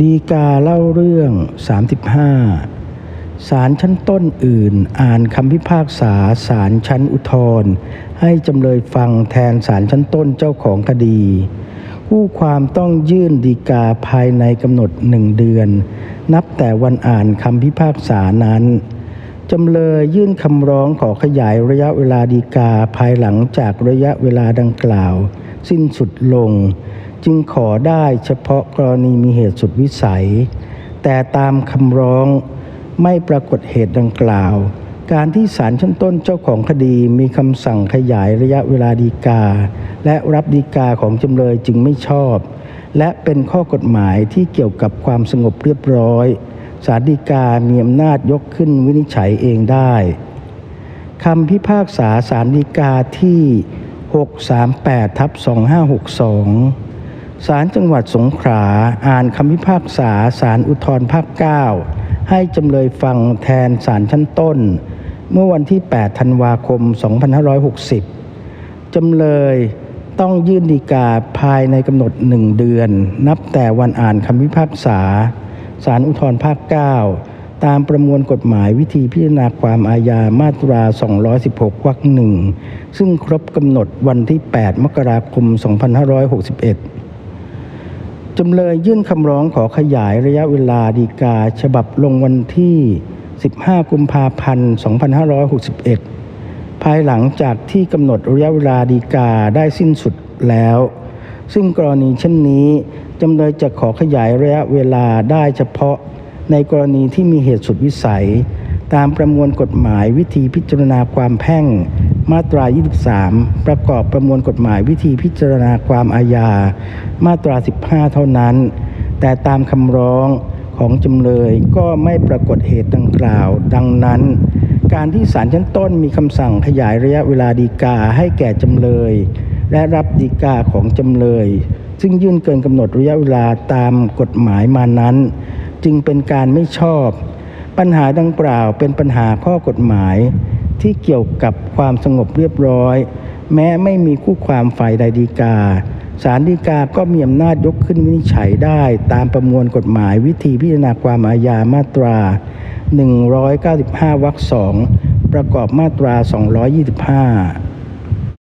ดีกาเล่าเรื่อง 35 ศาลชั้นต้นอื่นอ่านคำพิพากษาศาลชั้นอุทธรให้จำเลยฟังแทนศาลชั้นต้นเจ้าของคดี ผู้ความต้องยื่นดีกาภายในกำหนดหนึ่งเดือน นับแต่วันอ่านคำพิพากษานั้น จำเลยยื่นคำร้องขอขยายระยะเวลาดีกาภายหลังจากระยะเวลาดังกล่าว สิ้นสุดลง จึงขอได้เฉพาะกรณีมีเหตุสุดวิสัย แต่ตามคำร้องไม่ปรากฏเหตุดังกล่าว การที่ศาลชั้นต้นเจ้าของคดีมีคำสั่งขยายระยะเวลาดีกา และรับดีกาของจำเลยจึงไม่ชอบ และเป็นข้อกฎหมายที่เกี่ยวกับความสงบเรียบร้อยศาลฎีกามีอำนาจยกขึ้นวินิจฉัยเองได้คำพิพากษาสารดีกาที่ 638ทับ2562 ศาลจังหวัดสงขลาอ่านคำพิพากษาศาลอุทธรภาค 9 ให้จำเลยฟังแทนศาลชั้นต้น เมื่อวันที่ 8 ธันวาคม 2560 จำเลยต้องยื่นดีกาภายในกำหนดหนึ่งเดือน นับแต่วันอ่านคำพิพากษาศาลอุทธรภาค 9 ตามประมวลกฎหมายวิธีพิจารณาความอาญามาตรา 216 วรรคหนึ่งซึ่งครบกำหนดวันที่ 8 มกราคม 2561 จำเลยยื่นคำร้องขอขยายระยะเวลาดีกา ฉบับลงวันที่ 15 กุมภาพันธ์ 2561 ภายหลังจากที่กำหนดระยะเวลาดีกาได้สิ้นสุดแล้ว ซึ่งกรณีเช่นนี้จำเลยจะขอขยายระยะเวลาได้เฉพาะในกรณีที่มีเหตุสุดวิสัย ตามประมวลกฎหมายวิธีพิจารณาความแพ่ง มาตรา 23 ประกอบประมวลกฎหมายวิธีพิจารณาความอาญา มาตรา 15 เท่านั้น แต่ตามคำร้องของจำเลยก็ไม่ปรากฏเหตุดังกล่าว ดังนั้น การที่ศาลชั้นต้นมีคำสั่งขยายระยะเวลาดีกาให้แก่จำเลย และรับดีกาของจำเลย ซึ่งยื่นเกินกำหนดระยะเวลาตามกฎหมายมานั้น จึงเป็นการไม่ชอบ ปัญหาดังกล่าวเป็นปัญหาข้อกฎหมายที่เกี่ยวกับความสงบเรียบร้อย แม้ไม่มีคู่ความฝ่ายใดดีกาศาลฎีกาก็มีอำนาจยกขึ้นวินิจฉัยได้ตามประมวลกฎหมายวิธีพิจารณาความอาญามาตรา 195 วรรคสองประกอบมาตรา 225